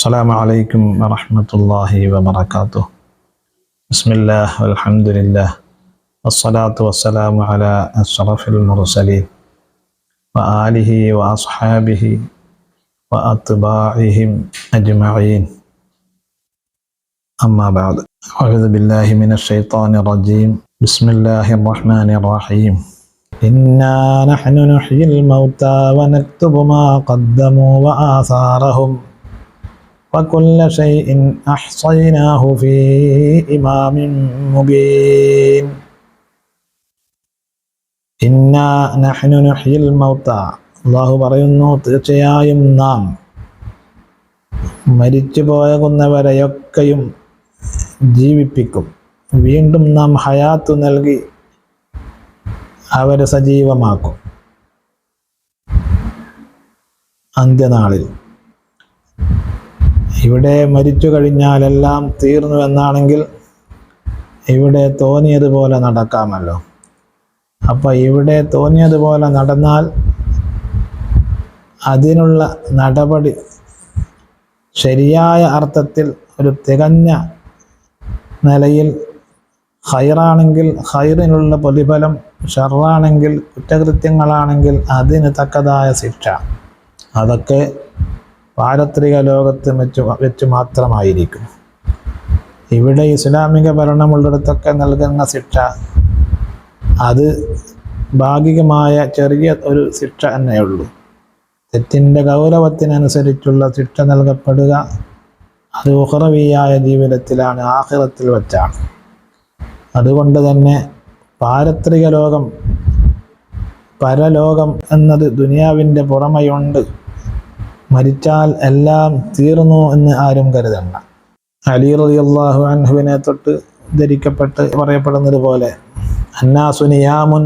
السلام عليكم ورحمة الله وبركاته. بسم الله والحمد لله. والصلاة والسلام على أشرف المرسلين. وآله وأصحابه وأتباعهم أجمعين. أما بعد أعوذ بالله من الشيطان الرجيم. بسم الله الرحمن الرحيم. إنا نحن نحيي الموتى ونكتب ما قدموا وآثارهم. وكل شيء أحصيناه في إمام مبين إنا نحن نحيي الموتى അള്ളാഹു പറയുന്നു തീർച്ചയായും നാം മരിച്ചുപോയ കൊന്നവരെയൊക്കെയും ജീവിപ്പിക്കും വീണ്ടും നാം ഹയാത്ത് നൽകി അവരെ സജീവമാക്കും അന്ത്യനാളിൽ ഇവിടെ മരിച്ചു കഴിഞ്ഞാലെല്ലാം തീർന്നു എന്നാണെങ്കിൽ ഇവിടെ തോന്നിയതുപോലെ നടക്കാമല്ലോ. അപ്പം ഇവിടെ തോന്നിയതുപോലെ നടന്നാൽ അതിനുള്ള നടപടി ശരിയായ അർത്ഥത്തിൽ ഒരു തികഞ്ഞ നിലയിൽ ഹൈറാണെങ്കിൽ ഹൈറിനുള്ള പ്രതിഫലം ഷറാണെങ്കിൽ കുറ്റകൃത്യങ്ങളാണെങ്കിൽ അതിന് തക്കതായ ശിക്ഷ. അതൊക്കെ പാരത്രിക ലോകത്ത് വെച്ച് വെച്ച് മാത്രമായിരിക്കും. ഇവിടെ ഇസ്ലാമിക ഭരണമുള്ളിടത്തൊക്കെ നൽകുന്ന ശിക്ഷ അത് ഭാഗികമായ ചെറിയ ഒരു ശിക്ഷ തന്നെയുള്ളൂ തെറ്റിന്റെ ഗൗരവത്തിനനുസരിച്ചുള്ള ശിക്ഷ നൽകപ്പെടുക അത് ഉഹറവിയായ ജീവിതത്തിലാണ് ആഹിറത്തിൽ വച്ചാണ്. അതുകൊണ്ട് തന്നെ പാരത്രിക ലോകം പരലോകം എന്നത് ദുനിയാവിന്റെ പുറമെയുണ്ട്. മരിച്ചാൽ എല്ലാം തീർന്നു എന്ന് ആരും കരുതണ്ട. അലി അള്ളാഹു അൻഹുവിനെ തൊട്ട് ധരിക്കപ്പെട്ട് പറയപ്പെടുന്നത് പോലെ അന്നാസുനിയാമുൻ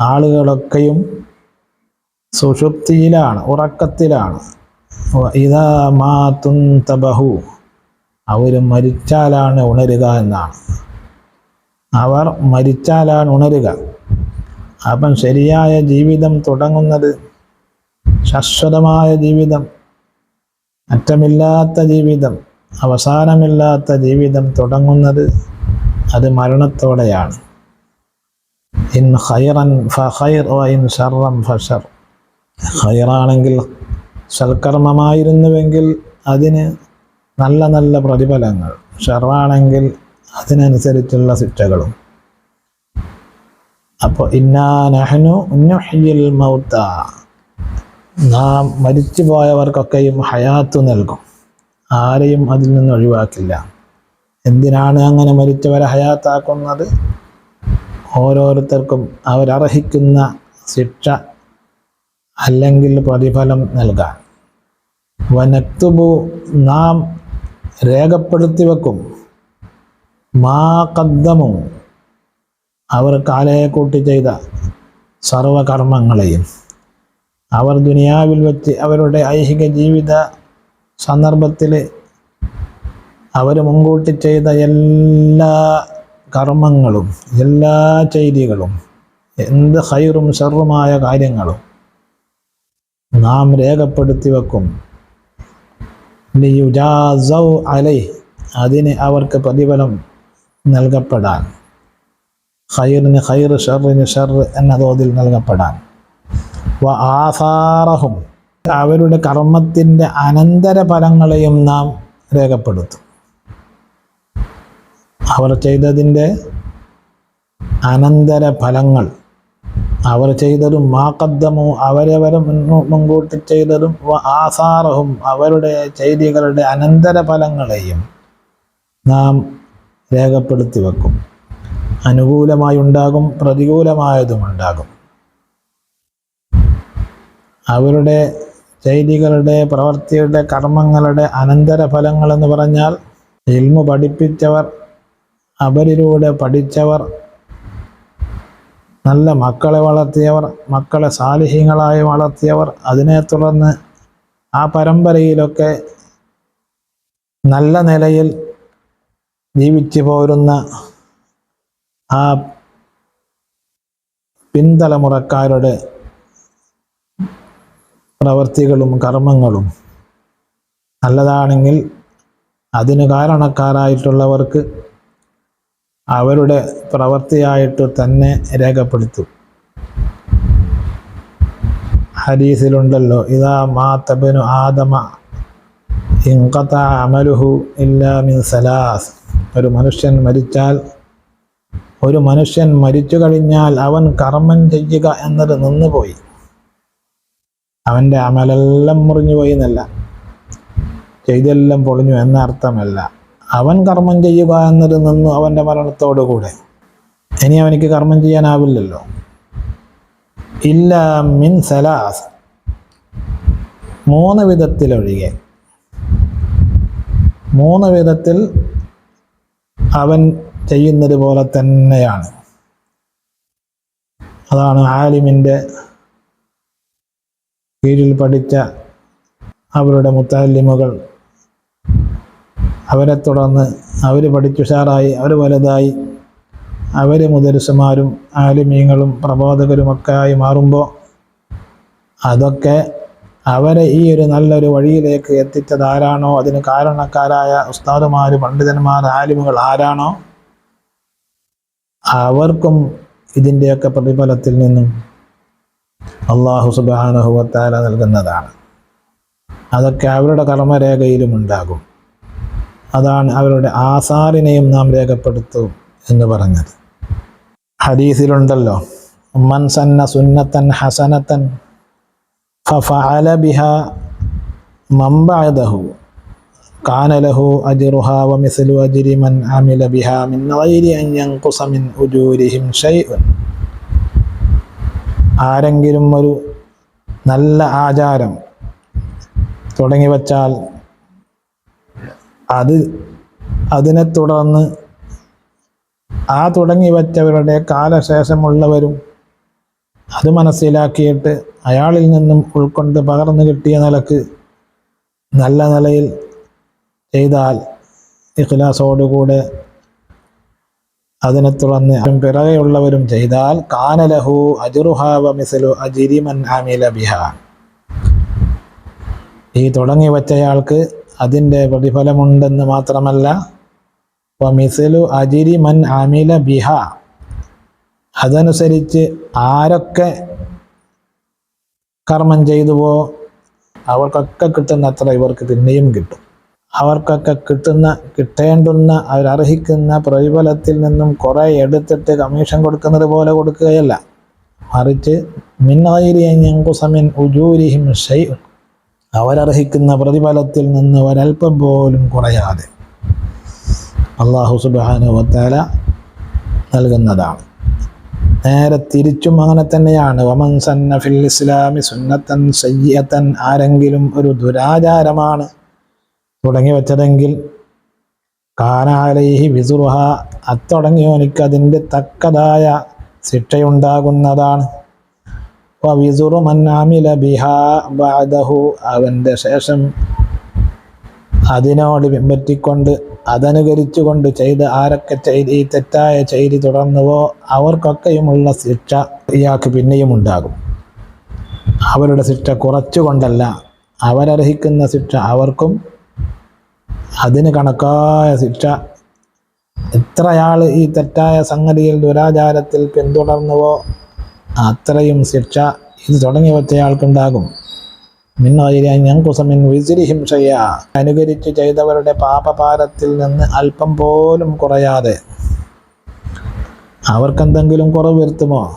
ആളുകളൊക്കെയും സുഷുപ്തിയിലാണ് ഉറക്കത്തിലാണ്. ഇതാ മാതുൻ തബഹു അവർ മരിച്ചാലാണ് ഉണരുക എന്നാണ്. അവർ മരിച്ചാലാണ് ഉണരുക. അപ്പം ശരിയായ ജീവിതം തുടങ്ങുന്നത് ശാശ്വതമായ ജീവിതം അറ്റമില്ലാത്ത ജീവിതം അവസാനമില്ലാത്ത ജീവിതം തുടങ്ങുന്നത് അത് മരണത്തോടെയാണ്. ഇൻ ഖൈറൻ ഫൈർ ഓ ഇൻ ഷർറൻ ഫഷർ ഖൈറാണെങ്കിൽ സൽക്കർമ്മമായിരുന്നുവെങ്കിൽ അതിന് നല്ല നല്ല പ്രതിഫലങ്ങൾ. ഷർറാണെങ്കിൽ അതിനനുസരിച്ചുള്ള ശിക്ഷകളും. അപ്പോൾ ഇന്നാ നഹനു മൗത്ത. നാം മരിച്ചു പോയവർക്കൊക്കെയും ഹയാത്ത് നൽകും. ആരെയും അതിൽ നിന്ന് ഒഴിവാക്കില്ല. എന്തിനാണ് അങ്ങനെ മരിച്ചവരെ ഹയാത്താക്കുന്നത്? ഓരോരുത്തർക്കും അവരർഹിക്കുന്ന ശിക്ഷ അല്ലെങ്കിൽ പ്രതിഫലം നൽകാൻ. വനക്തുബു നാം രേഖപ്പെടുത്തി വെക്കും മാ കദ്ദമു അവർ കാലയെ കൂട്ടി ചെയ്ത സർവകർമ്മങ്ങളെയും. അവർ ദുനിയാവിൽ വെച്ച് അവരുടെ ഐഹിക ജീവിത സന്ദർഭത്തിൽ അവർ മുൻകൂട്ടി ചെയ്ത എല്ലാ കർമ്മങ്ങളും എല്ലാ ചെയ്തികളും എന്ത് ഹൈറും ഷെറുമായ കാര്യങ്ങളും നാം രേഖപ്പെടുത്തി വെക്കും. അലൈ അതിന് അവർക്ക് പ്രതിഫലം നൽകപ്പെടാൻ. ഹൈറിന് ഹൈർ ഷെറിന് ഷെർ എന്ന തോതിൽ നൽകപ്പെടാൻ. ആസാറഹും അവരുടെ കർമ്മത്തിന്റെ അനന്തര ഫലങ്ങളെയും നാം രേഖപ്പെടുത്തും. അവർ ചെയ്തതിന്റെ അനന്തര ഫലങ്ങൾ അവർ ചെയ്തതും മാക്കദ്ദമോ അവരവരും മുൻകൂട്ടി ചെയ്തതും ആസാറഹും അവരുടെ ചെയ്തികളുടെ അനന്തര ഫലങ്ങളെയും നാം രേഖപ്പെടുത്തി വെക്കും. അനുകൂലമായി ഉണ്ടാകും പ്രതികൂലമായതും ഉണ്ടാകും അവരുടെ ശൈലികളുടെ പ്രവൃത്തിയുടെ കർമ്മങ്ങളുടെ അനന്തരഫലങ്ങൾ എന്ന് പറഞ്ഞാൽ ഇൽമു പഠിപ്പിച്ചവർ അവരിലൂടെ പഠിച്ചവർ നല്ല മക്കളെ വളർത്തിയവർ മക്കളെ സാലിഹ്യങ്ങളായി വളർത്തിയവർ അതിനെ തുടർന്ന് ആ പരമ്പരയിലൊക്കെ നല്ല നിലയിൽ ജീവിച്ചു പോരുന്ന ആ പിൻതലമുറക്കാരുടെ പ്രവർത്തികളും കർമ്മങ്ങളും നല്ലതാണെങ്കിൽ അതിന് കാരണക്കാരായിട്ടുള്ളവർക്ക് അവരുടെ പ്രവൃത്തിയായിട്ട് തന്നെ രേഖപ്പെടുത്തും. ഹരീസിലുണ്ടല്ലോ ഇതാ മാത്തബനു ആദമ ഇൻകത്ത അമലുഹു ഇല്ലാ മിൻ സലാസ്. ഒരു മനുഷ്യൻ മരിച്ചാൽ ഒരു മനുഷ്യൻ മരിച്ചു കഴിഞ്ഞാൽ അവൻ കർമ്മം ചെയ്യുക എന്നത് നിന്നുപോയി. അവന്റെ അമലെല്ലാം മുറിഞ്ഞു പോയി എന്നല്ല ചെയ്തെല്ലാം പൊളിഞ്ഞു എന്ന അർത്ഥമല്ല. അവൻ കർമ്മം ചെയ്യുക എന്നത് നിന്നു അവന്റെ മരണത്തോടു കൂടെ. ഇനി അവനിക്ക് കർമ്മം ചെയ്യാനാവില്ലല്ലോ. ഇല്ല മിൻ സലാസ്. മൂന്ന് വിധത്തിലൊഴികെ. മൂന്ന് വിധത്തിൽ അവൻ ചെയ്യുന്നത് പോലെ തന്നെയാണ്. അതാണ് ആലിമിന്റെ കീഴിൽ പഠിച്ച അവരുടെ മുത്താലിമുകൾ അവരെ തുടർന്ന് അവർ പഠിച്ചുഷാറായി അവർ വലുതായി. അവർ മുദരിസുമാരും ആലിമീങ്ങളും പ്രബോധകരുമൊക്കെ ആയി മാറുമ്പോൾ അതൊക്കെ അവരെ ഈ ഒരു നല്ലൊരു വഴിയിലേക്ക് എത്തിച്ചത് ആരാണോ? അതിന് കാരണക്കാരായ ഉസ്താദുമാർ പണ്ഡിതന്മാർ ആലിമുകൾ ആരാണോ? അവർക്കും ഇതിന്റെയൊക്കെ പ്രതിഫലത്തിൽ നിന്നും അള്ളാഹു സുബാനുഭവത്താല നൽകുന്നതാണ്. അതൊക്കെ അവരുടെ കർമ്മരേഖയിലും ഉണ്ടാകും. അതാണ് അവരുടെ ആസാറിനെയും നാം രേഖപ്പെടുത്തും എന്ന് പറഞ്ഞത്. ഹദീസിലുണ്ടല്ലോ മൻസന്ന സുന്നത്തൻ ഹസനത്തൻ ഫഫഅല ബിഹ കാനലഹു കാന ലഹു അജ്റുഹ വമിസ്ലു അജ്രി മൻ മിൻ ഗൈരി അൻ യൻഖുസ മിൻ ഉജൂരിഹിം ഷൈഉൻ. ആരെങ്കിലും ഒരു നല്ല ആചാരം തുടങ്ങി വച്ചാൽ അത് അതിനെ തുടർന്ന് ആ തുടങ്ങി വച്ചവരുടെ കാലശേഷമുള്ളവരും അത് മനസ്സിലാക്കിയിട്ട് അയാളിൽ നിന്നും ഉൾക്കൊണ്ട് പകർന്നു കിട്ടിയ നിലയ്ക്ക് നല്ല നിലയിൽ ചെയ്താൽ ഇഖ്ലാസോടുകൂടെ അതിനെ തുടർന്ന് പിറകെയുള്ളവരും ചെയ്താൽ കാനലഹു അജുറുഹാവ മിസലു അജിരിമൻ അമില ബിഹ. ഈ തുടങ്ങി വച്ചയാൾക്ക് അതിന്റെ പ്രതിഫലമുണ്ടെന്ന് മാത്രമല്ല മിസലു അജിരി മൻ അമില ബിഹ. അതനുസരിച്ച് ആരൊക്കെ കർമ്മം ചെയ്തുവോ അവർക്കൊക്കെ കിട്ടുന്ന അത്ര ഇവർക്ക് പിന്നെയും കിട്ടും. അവർക്കൊക്കെ കിട്ടുന്ന കിട്ടേണ്ടുന്ന അവരർഹിക്കുന്ന പ്രതിഫലത്തിൽ നിന്നും കുറേ എടുത്തിട്ട് കമ്മീഷൻ കൊടുക്കുന്നത് പോലെ കൊടുക്കുകയല്ല. മറിച്ച് മിന്നൈരിയങ്കുസമിൻ ഉജൂരിഹിം ഷൈ അവരർഹിക്കുന്ന പ്രതിഫലത്തിൽ നിന്ന് ഒരൽപ്പം പോലും കുറയാതെ അള്ളാഹു സുബാനുവത്താല നൽകുന്നതാണ്. നേരെ തിരിച്ചും അങ്ങനെ തന്നെയാണ്. വമൻ സന്ന ഫിൽ ഇസ്ലാമി സുന്നത്തൻ സയ്യത്തൻ ആരെങ്കിലും ഒരു ദുരാചാരമാണ് തുടങ്ങി വെച്ചതെങ്കിൽ കാനാലൈഹി വിസുറുഹ അത്തുടങ്ങിയോനിക്ക് അതിന്റെ തക്കതായ ശിക്ഷയുണ്ടാകുന്നതാണ്. വിസുറു മന്നാമില ബിഹാ ബാദഹു അവന്റെ ശേഷം അതിനോട് പിൻപറ്റിക്കൊണ്ട് അതനുകരിച്ചുകൊണ്ട് ചെയ്ത് ആരൊക്കെ ചെയ്ത് ഈ തെറ്റായ ചെയ്തി തുടർന്നുവോ അവർക്കൊക്കെയുമുള്ള ശിക്ഷ ഇയാൾക്ക് പിന്നെയും ഉണ്ടാകും. അവരുടെ ശിക്ഷ കുറച്ചുകൊണ്ടല്ല അവരർഹിക്കുന്ന ശിക്ഷ അവർക്കും അതിന് കണക്കായ ശിക്ഷ. എത്രയാൾ ഈ തെറ്റായ സംഗതിയിൽ ദുരാചാരത്തിൽ പിന്തുടർന്നുവോ അത്രയും ശിക്ഷ ഇത് തുടങ്ങി വെച്ചയാൾക്കുണ്ടാകും മിന്നോയിരഞ്ഞുസമിൻ വിസിരിഹിം ഷയ്യ അനുകരിച്ച് ചെയ്തവരുടെ പാപഭാരത്തിൽ നിന്ന് അല്പം പോലും കുറയാതെ. അവർക്കെന്തെങ്കിലും കുറവ് വരുത്തുമോ?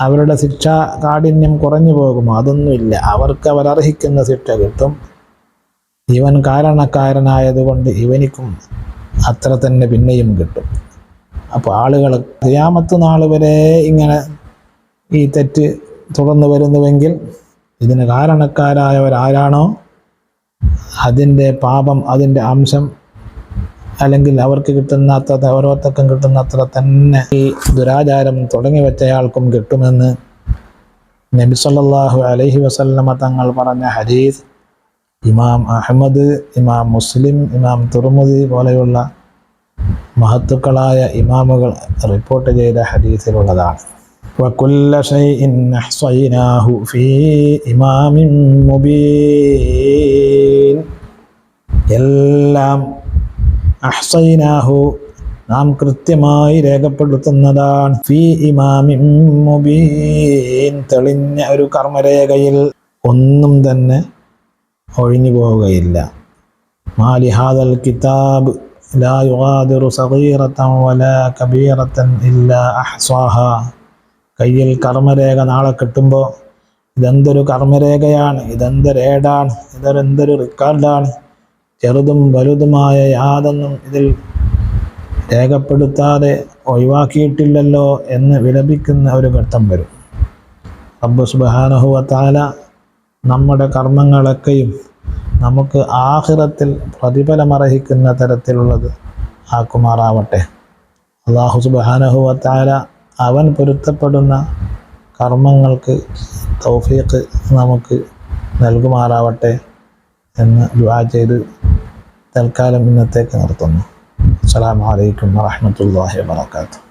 അവരുടെ ശിക്ഷ കാഠിന്യം കുറഞ്ഞു പോകുമോ? അതൊന്നുമില്ല. അവർക്ക് അവരർഹിക്കുന്ന ശിക്ഷ കിട്ടും. ഇവൻ കാരണക്കാരനായതുകൊണ്ട് ഇവനിക്കും അത്ര തന്നെ പിന്നെയും കിട്ടും. അപ്പോൾ ആളുകൾ ക്രിയാമത്ത് നാൾ വരെ ഇങ്ങനെ ഈ തെറ്റ് തുടർന്നു വരുന്നുവെങ്കിൽ ഇതിന് കാരണക്കാരായവരാരാണോ? അതിന്റെ പാപം അതിന്റെ അംശം അല്ലെങ്കിൽ അവർക്ക് കിട്ടുന്ന അത്ര ഓരോരുത്തർക്കും കിട്ടുന്ന അത്ര തന്നെ ഈ ദുരാചാരം തുടങ്ങി വെച്ചയാൾക്കും കിട്ടുമെന്ന് നബി അലഹി വസല്ലമ തങ്ങൾ പറഞ്ഞ ഹദീസ്. ഇമാം അഹമ്മദ് ഇമാം മുസ്ലിം ഇമാം തുറമുദി പോലെയുള്ള മഹത്തുക്കളായ ഇമാമുകൾ റിപ്പോർട്ട് ചെയ്ത ഹദീസിലുള്ളതാണ് وكل شيء أحصيناه في إمام مبين അഹ്സൈനാഹു നാം കൃത്യമായി രേഖപ്പെടുത്തുന്നതാണ് ഫി ഇമാമിൻ മുബീൻ തെളിഞ്ഞ ഒരു കർമ്മരേഖയിൽ ഒന്നും തന്നെ ഒഴിഞ്ഞു പോവുകയില്ല. മാലിഹാദൽ കിതാബ് ലാ യുഗാദിറു സഗീറതൻ വലാ കബീറത്തൻ ഇല്ലാ അഹ്സാഹ. കയ്യിൽ കർമ്മരേഖ നാളെ കിട്ടുമ്പോൾ ഇതെന്തൊരു കർമ്മരേഖയാണ് ഇതെന്തൊരേടാണ് ഇതൊരെന്തൊരു റെക്കോർഡാണ്. ചെറുതും വലുതുമായ യാതൊന്നും ഇതിൽ രേഖപ്പെടുത്താതെ ഒഴിവാക്കിയിട്ടില്ലല്ലോ എന്ന് വിലപിക്കുന്ന ഒരു ഘട്ടം വരും. റബ്ബ് സുബാനഹുവത്താല നമ്മുടെ കർമ്മങ്ങളൊക്കെയും നമുക്ക് ആഹിറത്തിൽ പ്രതിഫലമർഹിക്കുന്ന തരത്തിലുള്ളത് ആക്കുമാറാവട്ടെ അള്ളാഹു സുബാനഹുവത്താര അവൻ പൊരുത്തപ്പെടുന്ന കർമ്മങ്ങൾക്ക് തൗഫീഖ് നമുക്ക് നൽകുമാറാവട്ടെ എന്ന് ദുആ ചെയ്ത് തൽക്കാലം ഇന്നത്തേക്ക് നിർത്തുന്നു. അസ്സാം അലൈക്കും വറഹ്മത്തുള്ളാഹി വബറകാതുഹു.